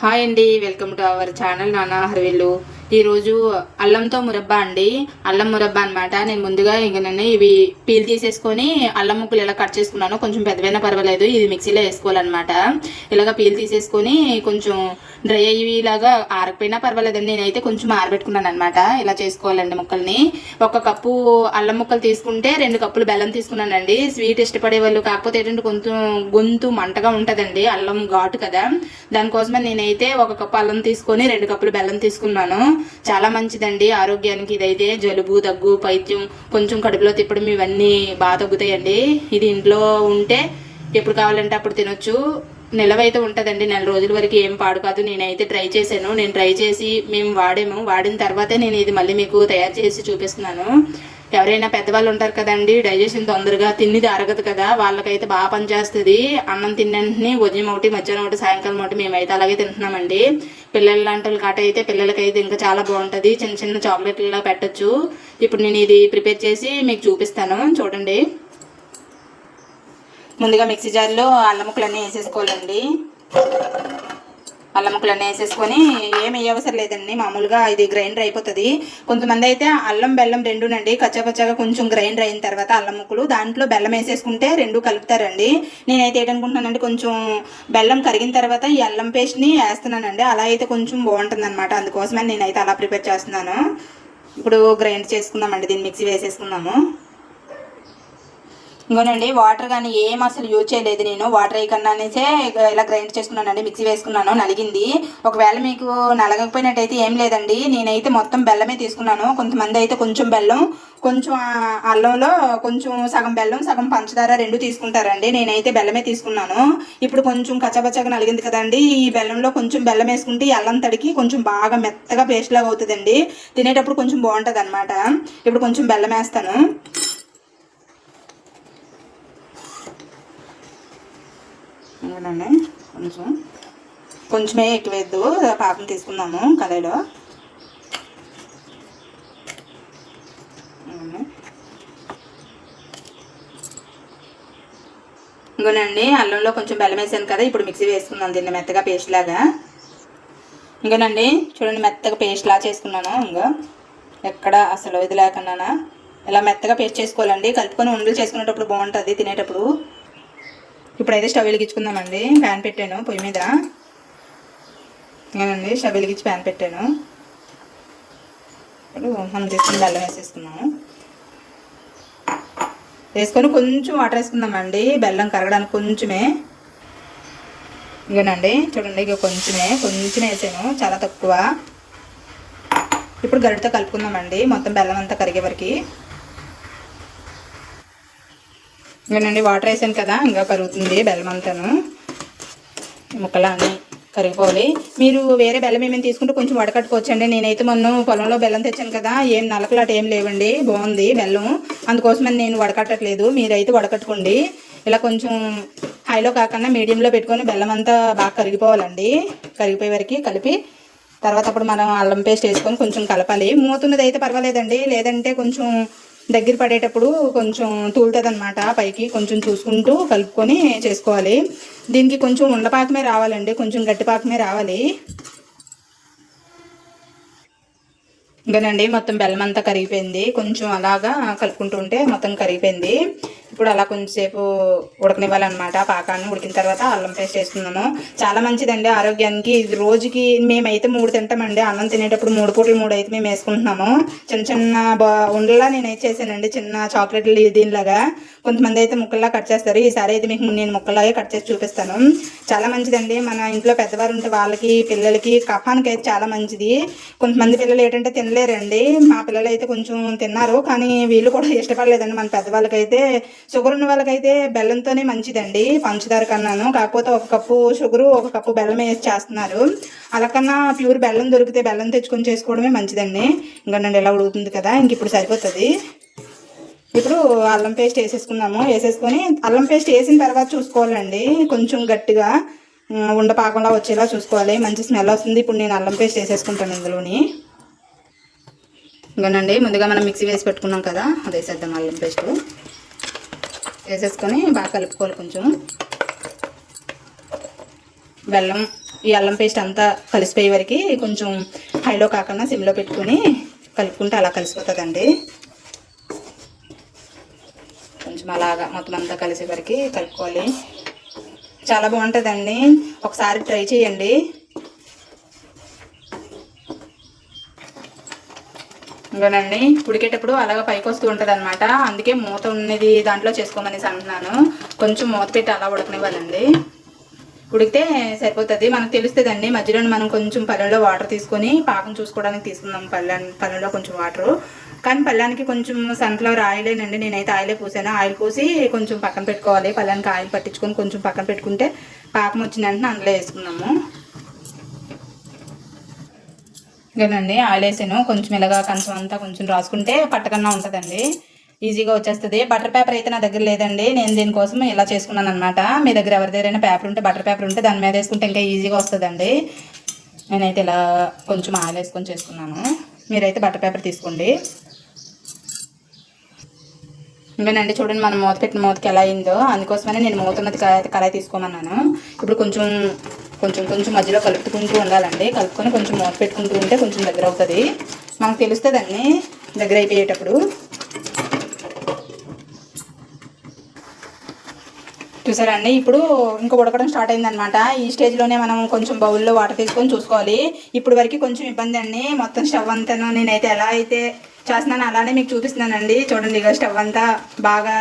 Hi అండి welcome to our channel నాన్న హర్విల్లు ఈరోజు అల్లంతో మురబ్బా అండి. అల్లం మురబ్బా అనమాట నేను ముందుగా ఇంక నేను ఇవి పీల్ తీసేసుకొని అల్లం ముక్కలు ఇలా కట్ చేసుకున్నాను కొంచెం పెద్దవైనా పర్వాలేదు. ఇది మిక్సీలో వేసుకోవాలన్నమాట. ఇలాగ పీల్ తీసేసుకొని కొంచెం డ్రై అయ్యేలాగా ఆరకపోయినా పర్వాలేదండి. నేనైతే కొంచెం ఆరబెట్టుకున్నాను అనమాట ఇలా చేసుకోవాలండి ముక్కల్ని. ఒక కప్పు అల్లం ముక్కలు తీసుకుంటే రెండు కప్పులు బెల్లం తీసుకున్నానండి. స్వీట్ ఇష్టపడే వాళ్ళు కాకపోతే ఏంటంటే కొంచెం గొంతు మంటగా ఉంటుందండి. అల్లం ఘాటు కదా. దానికోసమే నేనైతే ఒక కప్పు అల్లం తీసుకొని రెండు కప్పులు బెల్లం తీసుకున్నాను. చాలా మంచిదండి ఆరోగ్యానికి ఇదైతే. జలుబు దగ్గు పైత్యం కొంచెం కడుపులో తిప్పడం ఇవన్నీ బాగా తగ్గుతాయండి. ఇది ఇంట్లో ఉంటే ఎప్పుడు కావాలంటే అప్పుడు తినొచ్చు. నిలవైతే ఉంటుందండి నెల రోజుల వరకు ఏం పాడు కాదు. నేనైతే ట్రై చేశాను. నేను ట్రై చేసి మేము వాడాము. వాడిన తర్వాతే నేను ఇది మళ్ళీ మీకు తయారు చేసి చూపిస్తున్నాను. ఎవరైనా పెద్దవాళ్ళు ఉంటారు కదండి డైజెషన్ తొందరగా తిన్నది అరగదు కదా. వాళ్ళకైతే బాగా పనిచేస్తుంది అన్నం తిన్నంటిని ఉదయం ఒకటి మధ్యాహ్నం ఒకటి సాయంకాలం ఒకటి మేమైతే అలాగే తింటున్నామండి. పిల్లల లాంటి కాట అయితే పిల్లలకైతే ఇంకా చాలా బాగుంటుంది. చిన్న చిన్న చాక్లెట్లా పెట్టచ్చు. ఇప్పుడు నేను ఇది ప్రిపేర్ చేసి మీకు చూపిస్తాను. చూడండి. ముందుగా మిక్సీ జార్లో అల్లం ముక్కలన్నీ వేసేసుకోవాలండి. అల్లం ముక్కలన్నీ వేసేసుకొని ఏం వేయవసరం లేదండి మామూలుగా ఇది గ్రైండర్ అయిపోతుంది. కొంతమంది అయితే అల్లం బెల్లం రెండునండి కచ్చాపచ్చాగా కొంచెం గ్రైండర్ అయిన తర్వాత అల్లం ముక్కలు దాంట్లో బెల్లం వేసేసుకుంటే రెండు కలుపుతారండి. నేనైతే ఏంటనుకుంటున్నానండి కొంచెం బెల్లం కరిగిన తర్వాత ఈ అల్లం పేస్ట్ని వేస్తున్నానండి. అలా అయితే కొంచెం బాగుంటుంది అనమాట అందుకోసమని నేనైతే అలా ప్రిపేర్ చేస్తున్నాను. ఇప్పుడు గ్రైండ్ చేసుకుందామండి దీన్ని మిక్సీ వేసేసుకుందాము. ఇంకోనండి వాటర్ కానీ ఏం అసలు యూజ్ చేయలేదు నేను. వాటర్ వేయకుండా అనేసే ఇలా గ్రైండ్ చేసుకున్నానండి మిక్సీ వేసుకున్నాను నలిగింది. ఒకవేళ మీకు నలగకపోయినట్టయితే ఏం లేదండి. నేనైతే మొత్తం బెల్లమే తీసుకున్నాను. కొంతమంది అయితే కొంచెం బెల్లం కొంచెం అల్లంలో కొంచెం సగం బెల్లం సగం పంచదార రెండు తీసుకుంటారండి. నేనైతే బెల్లమే తీసుకున్నాను. ఇప్పుడు కొంచెం కచ్చబచ్చగా నలిగింది కదండి. ఈ బెల్లంలో కొంచెం బెల్లం వేసుకుంటే ఈ అల్లం తడికి కొంచెం బాగా మెత్తగా పేస్ట్ లాగా అవుతుందండి. తినేటప్పుడు కొంచెం బాగుంటుంది అనమాట ఇప్పుడు కొంచెం బెల్లం వేస్తాను. ఇంకోనండి కొంచెం కొంచెమే ఎక్కువ వేద్దు పాకం తీసుకుందాము కడాయిలో ఇంకోనండి అల్లంలో కొంచెం బెల్లం వేసాను కదా ఇప్పుడు మిక్సీ వేసుకుందాం దీన్ని మెత్తగా పేస్ట్ లాగా. ఇంకోనండి చూడండి మెత్తగా పేస్ట్ లా చేసుకున్నాను ఇంకో. ఎక్కడ అసలు ఇది లేకున్నానా ఇలా మెత్తగా పేస్ట్ చేసుకోవాలండి. కలుపుకొని ఉండలు చేసుకునేటప్పుడు బాగుంటుంది తినేటప్పుడు. ఇప్పుడైతే స్టవ్ వెలిగించుకుందామండి. ప్యాన్ పెట్టాను పొయ్యి మీద. నేనండి స్టవ్ వెలిగించి ప్యాన్ పెట్టాను. ఇప్పుడు మనం తీసుకుని బెల్లం వేసేసుకున్నాము వేసుకొని కొంచెం వాటర్ వేసుకుందామండి. బెల్లం కరగడానికి కొంచెమే. ఇగోనండి చూడండి ఇక కొంచెమే. కొంచెం వేసాను చాలా తక్కువ. ఇప్పుడు గరిటతో కలుపుకుందామండి. మొత్తం బెల్లం అంతా కరిగే వరకు. ఇంకేనండి వాటర్ వేసాను కదా ఇంకా కరుగుతుంది బెల్లం అంతాను. ముక్కలు అన్నీ కరిగిపోవాలి. మీరు వేరే బెల్లం ఏమైనా తీసుకుంటే కొంచెం వడకట్టుకోవచ్చండి. నేనైతే మొన్న పొలంలో బెల్లం తెచ్చాను కదా ఏం నలకలాట ఏం లేవండి. బాగుంది బెల్లం. అందుకోసమని నేను వడకట్టట్లేదు. మీరైతే వడకట్టుకోండి. ఇలా కొంచెం హైలో కాకుండా మీడియంలో పెట్టుకొని బెల్లం అంతా బాగా కరిగిపోవాలండి. కరిగిపోయే వరకు కలిపి తర్వాత అప్పుడు మనం అల్లం పేస్ట్ వేసుకొని కొంచెం కలపాలి. మూతున్నది అయితే పర్వాలేదండి. లేదంటే కొంచెం దగ్గర పడేటప్పుడు కొంచెం తూలుతుంది అనమాట పైకి కొంచెం చూసుకుంటూ కలుపుకొని చేసుకోవాలి. దీనికి కొంచెం ఉండపాకమే రావాలండి కొంచెం గట్టి పాకమే రావాలి. ఇంకనండి మొత్తం బెల్లం అంతా కరిగిపోయింది. కొంచెం అలాగా కలుపుకుంటూ ఉంటే మొత్తం కరిగిపోయింది. ఇప్పుడు అలా కొంచెంసేపు ఉడకనివ్వాలన్నమాట. పాకాన్ని ఉడికిన తర్వాత అల్లం పేస్ట్ వేసుకున్నాను. చాలా మంచిదండి ఆరోగ్యానికి. రోజుకి మేమైతే మూడు తింటామండి. అన్నం తినేటప్పుడు మూడు పూటలు మూడు అయితే మేము వేసుకుంటున్నాము. చిన్న చిన్న బా ఉండలా నేనైతే చేశానండి. చిన్న చాక్లెట్లు దీనిలాగా. కొంతమంది అయితే ముక్కల్లా కట్ చేస్తారు. ఈసారి అయితే మీకు నేను ముక్కలాగే కట్ చేసి చూపిస్తాను. చాలా మంచిదండి. మన ఇంట్లో పెద్దవారు ఉంటే వాళ్ళకి పిల్లలకి కఫానికి అయితే చాలా మంచిది. కొంతమంది పిల్లలు ఏంటంటే తినలేరండి. మా పిల్లలు అయితే కొంచెం తిన్నారు. కానీ వీళ్ళు కూడా ఇష్టపడలేదండి మన పెద్దవాళ్ళకైతే. షుగర్ ఉన్న వాళ్ళకైతే బెల్లంతోనే మంచిదండి పంచదార కన్నాను. కాకపోతే ఒక కప్పు షుగరు ఒక కప్పు బెల్లం వేసి చేస్తున్నారు అలాకన్నా ప్యూర్ బెల్లం దొరికితే బెల్లం తెచ్చుకొని చేసుకోవడమే మంచిదండి. ఇంకా నండి ఎలా ఉడుకుతుంది కదా ఇంక ఇప్పుడు సరిపోతుంది. ఇప్పుడు అల్లం పేస్ట్ వేసేసుకున్నాము వేసేసుకొని అల్లం పేస్ట్ వేసిన తర్వాత చూసుకోవాలండి. కొంచెం గట్టిగా ఉండపాకుండా ఉండ పాకుండా వచ్చేలా చూసుకోవాలి. మంచి స్మెల్ వస్తుంది. ఇప్పుడు నేను అల్లం పేస్ట్ వేసేసుకుంటాను ఇందులోని. ఇంకానండి ముందుగా మనం మిక్సీ వేసి పెట్టుకున్నాం కదా అది వేసేద్దాం అల్లం పేస్ట్. వేసేసుకొని బాగా కలుపుకోవాలి కొంచెం. బెల్లం ఈ అల్లం పేస్ట్ అంతా కలిసిపోయే వరకు కొంచెం హైలో కాకుండా సిమ్లో పెట్టుకుని కలుపుకుంటే అలా కలిసిపోతుందండి. కొంచెం అలాగా మొత్తం అంతా కలిసే వరకు కలుపుకోవాలి. చాలా బాగుంటుందండి. ఒకసారి ట్రై చేయండి. ఇంకోనండి ఉడికేటప్పుడు అలాగ పైకి వస్తూ ఉంటుంది అనమాట అందుకే మూత ఉన్నది దాంట్లో చేసుకోమనేసి అంటున్నాను. కొంచెం మూత పెట్టి అలా ఉడకనివ్వాలండి. ఉడికితే సరిపోతుంది. మనకు తెలుస్తుందండి మధ్యలో మనం కొంచెం పళ్ళెంలో వాటర్ తీసుకొని పాకం చూసుకోవడానికి తీసుకుందాం పళ్ళెం పళ్ళెంలో కొంచెం వాటర్. కానీ పళ్ళానికి కొంచెం సన్ఫ్లవర్ ఆయిలేనండి నేనైతే ఆయిలే పూసాను. ఆయిల్ పూసి కొంచెం పక్కన పెట్టుకోవాలి. పళ్ళానికి ఆయిల్ పట్టించుకొని కొంచెం పక్కన పెట్టుకుంటే పాకం వచ్చిన వెంటనే అందులో వేసుకున్నాము ఇదేనండి ఆయిల్ వేసాను. కొంచెం ఇలాగా కంచం అంతా కొంచెం రాసుకుంటే పట్టకన్నా ఉంటుందండి. ఈజీగా వచ్చేస్తుంది. బటర్ పేపర్ అయితే నా దగ్గర లేదండి. నేను దీనికోసం ఇలా చేసుకున్నాను అనమాట మీ దగ్గర ఎవరి దగ్గరైనా పేపర్ ఉంటే బటర్ పేపర్ ఉంటే దాని మీద వేసుకుంటే ఇంకా ఈజీగా వస్తుందండి. నేనైతే ఇలా కొంచెం ఆయిల్ వేసుకొని చేసుకున్నాను. మీరైతే బటర్ పేపర్ తీసుకోండి. ఇంకేనండి చూడండి మనం మూత పెట్టిన మూతకి ఎలా అయిందో. అందుకోసమనే నేను మూత ఉన్నది కళాయి తీసుకోమన్నాను. ఇప్పుడు కొంచెం కొంచెం కొంచెం మధ్యలో కలుపుకుంటూ ఉండాలండి. కలుపుకొని కొంచెం మూత పెట్టుకుంటూ ఉంటే కొంచెం దగ్గర అవుతుంది. మనకు తెలుస్తుందండి దగ్గర అయిపోయేటప్పుడు. చూసారండి ఇప్పుడు ఇంకా ఉడకడం స్టార్ట్ అయిందనమాట ఈ స్టేజ్లోనే మనం కొంచెం బౌల్లో వాటర్ తీసుకొని చూసుకోవాలి. ఇప్పుడు వరకు కొంచెం ఇబ్బంది అండి. మొత్తం స్టవ్ అంతా నేనైతే ఎలా అయితే చేస్తున్నాను అలానే మీకు చూపిస్తున్నానండి. చూడండి ఇక స్టవ్ అంతా బాగా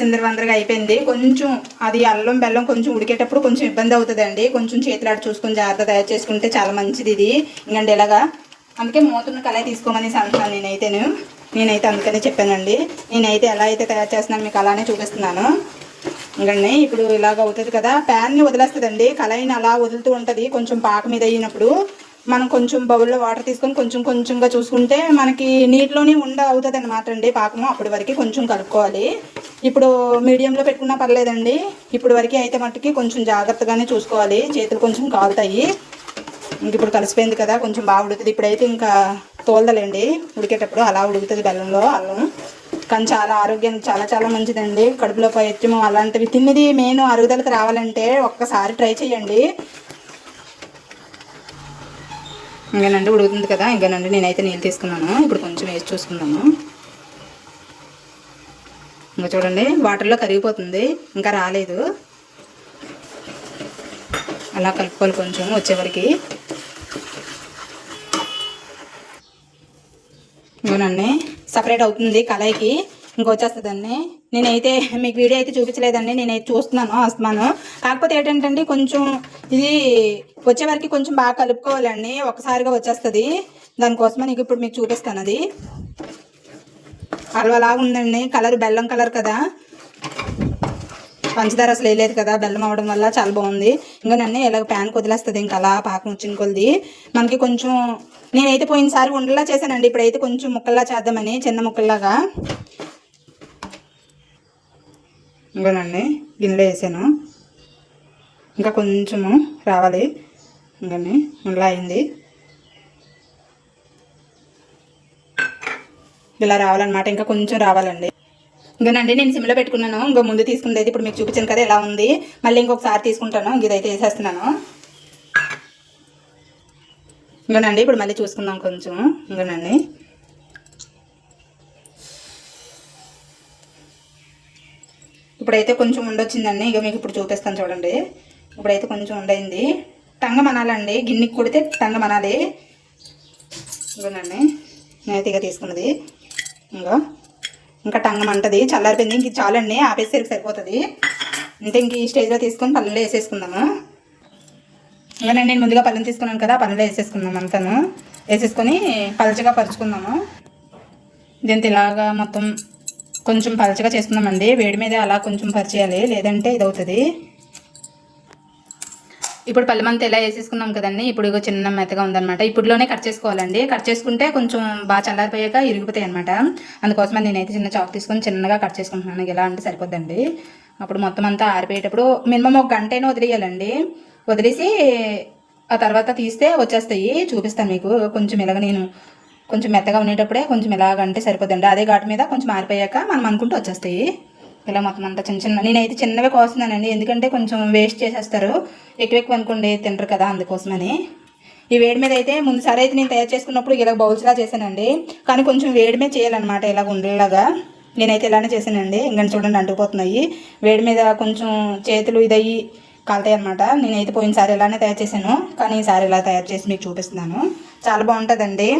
చిందరవందరగా అయిపోయింది. కొంచెం అది అల్లం బెల్లం కొంచెం ఉడికేటప్పుడు కొంచెం ఇబ్బంది అవుతుందండి. కొంచెం చేతులాడు చూసుకొని జాగ్రత్త తయారు చేసుకుంటే చాలా మంచిది ఇది. ఇంకండి ఇలాగా అందుకే మూతను కళాయి తీసుకోమని అంటున్నాను నేనైతేను. నేనైతే అందుకనే చెప్పానండి. నేనైతే ఎలా అయితే తయారు చేస్తున్నాను మీకు అలానే చూపిస్తున్నాను. ఇంకండి ఇప్పుడు ఇలాగ అవుతుంది కదా. ప్యాన్ని వదిలేస్తుందండి. కళాయిని అలా వదులుతూ ఉంటుంది. కొంచెం పాక మీద అయినప్పుడు మనం కొంచెం బౌల్లో వాటర్ తీసుకొని కొంచెం కొంచెంగా చూసుకుంటే మనకి నీటిలోనే ఉండ అవుతుంది అనమాట అండి పాకము. అప్పటి వరకు కొంచెం కలుపుకోవాలి. ఇప్పుడు మీడియంలో పెట్టుకున్నా పర్లేదండి. ఇప్పుడు వరకు అయితే మట్టుకి కొంచెం జాగ్రత్తగానే చూసుకోవాలి. చేతులు కొంచెం కాలుతాయి. ఇంక ఇప్పుడు కలిసిపోయింది కదా కొంచెం బాగా ఉడుతుంది ఇప్పుడైతే ఇంకా తోలదలేండి ఉడికేటప్పుడు అలా ఉడుకుతుంది బెల్లంలో అల్లం. కానీ చాలా ఆరోగ్యానికి చాలా చాలా మంచిదండి. కడుపులో పైత్యము అలాంటివి. తిన్నది మెయిన్ అరుగుదలకు రావాలంటే ఒక్కసారి ట్రై చేయండి. ఇంకేనండి ఉడుకుతుంది కదా ఇంకేనండి నేనైతే నీళ్ళు తీసుకున్నాను. ఇప్పుడు కొంచెం వేసి చూసుకుందాము. ఇంకా చూడండి వాటర్లో కరిగిపోతుంది ఇంకా రాలేదు. అలా కలుపుకోవాలి కొంచెం వచ్చేవరకు. ఇంకోనండి సపరేట్ అవుతుంది కళాయికి. ఇంకొచ్చేస్తుందండి. నేనైతే మీకు వీడియో అయితే చూపించలేదండి. నేనైతే చూస్తున్నాను వస్తున్నాను కాకపోతే ఏంటంటే కొంచెం ఇది వచ్చే వరకు కొంచెం బాగా కలుపుకోవాలండి. ఒకసారిగా వచ్చేస్తుంది. దానికోసమే నీకు ఇప్పుడు మీకు చూపిస్తాను అది. అలవలాగా ఉందండి. కలర్ బెల్లం కలర్ కదా. పంచదార అసలు వేయలేదు కదా. బెల్లం అవడం వల్ల చాలా బాగుంది. ఇంకా నన్ను ఇలాగ ప్యాన్ వదిలేస్తుంది ఇంకా అలా పాకం వచ్చిన కొద్ది మనకి కొంచెం నేనైతే పోయినసారి ఉండలా చేశానండి. ఇప్పుడైతే కొంచెం ముక్కల్లా చేద్దామని చిన్న ముక్కల్లాగా. ఇంకోనండి గిన్నెలో వేసాను. ఇంకా కొంచెము రావాలి. ఇంకని ఇలా అయింది. ఇలా రావాలన్నమాట ఇంకా కొంచెం రావాలండి. ఇంకానండి నేను సిమ్లో పెట్టుకున్నాను. ఇంకా ముందు తీసుకుంది అయితే ఇప్పుడు మీకు చూపించాను కదా ఎలా ఉంది. మళ్ళీ ఇంకొకసారి తీసుకుంటాను. ఇంక ఇదైతే వేసేస్తున్నాను. ఇంకానండి ఇప్పుడు మళ్ళీ చూసుకుందాం కొంచెం. ఇంకనండి ఇప్పుడైతే కొంచెం ఉండొచ్చిందండి. ఇక మీకు ఇప్పుడు చూపిస్తాను చూడండి. ఇప్పుడైతే కొంచెం ఉండయింది. టంగ మనాలండి గిన్నెకి కొడితే టంగ మనాలి ఇంకోనండి నేనైతే ఇక తీసుకున్నది. ఇంకా ఇంకా టంగం అంటది. చల్లారిపోయింది. ఇంక చాలండి. ఆపేసరికి సరిపోతుంది. అంటే ఇంక ఈ స్టేజ్లో తీసుకొని పల్లెలో వేసేసుకుందాము. ఇంకా నేను ముందుగా పల్లెం తీసుకున్నాను కదా పల్లెలో వేసేసుకుందాం అంతాను. వేసేసుకొని పలచగా పరుచుకుందాము. దీంతో ఇలాగా మొత్తం కొంచెం పలచగా చేసుకుందామండి వేడి మీద అలా కొంచెం పరిచేయాలి. లేదంటే ఇది అవుతుంది ఇప్పుడు పల్లెమంతా ఎలా వేసేసుకున్నాం కదండి. ఇప్పుడు చిన్న మెత్తగా ఉందన్నమాట. ఇప్పుడులోనే కట్ చేసుకోవాలండి. కట్ చేసుకుంటే కొంచెం బాగా చల్లారిపోయాక ఇరిగిపోతాయి అనమాట అందుకోసమే నేనైతే చిన్న చాక్ తీసుకొని చిన్నగా కట్ చేసుకుంటున్నాను. ఎలా అంటే సరిపోద్దండి. అప్పుడు మొత్తం అంతా ఆరిపోయేటప్పుడు మినిమం ఒక గంట అయినా వదిలేయాలండి. వదిలేసి ఆ తర్వాత తీస్తే వచ్చేస్తాయి. చూపిస్తాను మీకు. కొంచెం ఇలాగ నేను కొంచెం మెత్తగా ఉండేటప్పుడే కొంచెం ఇలాగంటే సరిపోతుంది అదే ఘాటు మీద కొంచెం ఆరిపోయాక మనం అనుకుంటూ వచ్చేస్తాయి. ఇలా మొత్తం అంతా చిన్న చిన్న నేనైతే చిన్నవే కోస్తున్నానండి. ఎందుకంటే కొంచెం వేస్ట్ చేసేస్తారు. ఎక్కువ ఎక్కువ అనుకోండి తినరు కదా అందుకోసమని. ఈ వేడి మీద అయితే ముందుసారి అయితే నేను తయారు చేసుకున్నప్పుడు ఇలా బౌల్స్లా చేశానండి. కానీ కొంచెం వేడి మీద చేయాలన్నమాట ఇలా ఉండేలాగా. నేనైతే ఇలానే చేశానండి. ఇంకా చూడండి అంటుకుపోతున్నాయి. వేడి మీద కొంచెం చేతులు ఇదయ్యి కాలుతాయి అనమాట నేనైతే పోయినసారి ఇలానే తయారు చేశాను. కానీ ఈసారి ఇలా తయారు చేసి మీకు చూపిస్తున్నాను. చాలా బాగుంటుందండి.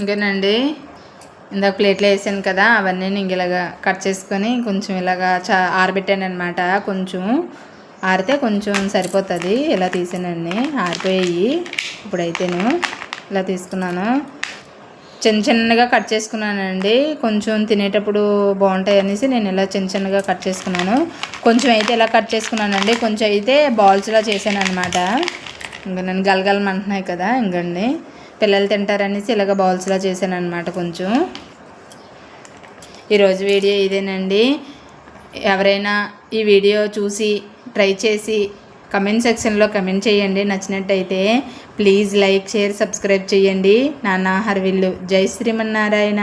ఇంకేనండి? ఇందాక ప్లేట్లో వేసాను కదా అవన్నీ ఇంక ఇలాగా కట్ చేసుకొని కొంచెం ఇలాగా చా ఆరబెట్టాను అనమాట కొంచెం ఆరితే కొంచెం సరిపోతుంది. ఇలా తీసానండి. ఆరిపోయాయి. ఇప్పుడైతేను ఇలా తీసుకున్నాను. చిన్న చిన్నగా కట్ చేసుకున్నానండి. కొంచెం తినేటప్పుడు బాగుంటాయి అనేసి నేను ఇలా చిన్న చిన్నగా కట్ చేసుకున్నాను. కొంచెం అయితే ఇలా కట్ చేసుకున్నానండి. కొంచెం అయితే బాల్స్లా చేశాను అనమాట ఇంకా నేను గలగలమంటున్నాయి కదా ఇంకండి. పిల్లలు తింటారనేసి ఇలాగ బౌల్స్లా చేశాను అనమాట కొంచెం. ఈరోజు వీడియో ఇదేనండి. ఎవరైనా ఈ వీడియో చూసి ట్రై చేసి కమెంట్ సెక్షన్లో కమెంట్ చేయండి. నచ్చినట్టయితే ప్లీజ్ లైక్ షేర్ సబ్స్క్రైబ్ చేయండి. నాన్న హర్విల్లు. జై శ్రీమన్నారాయణ.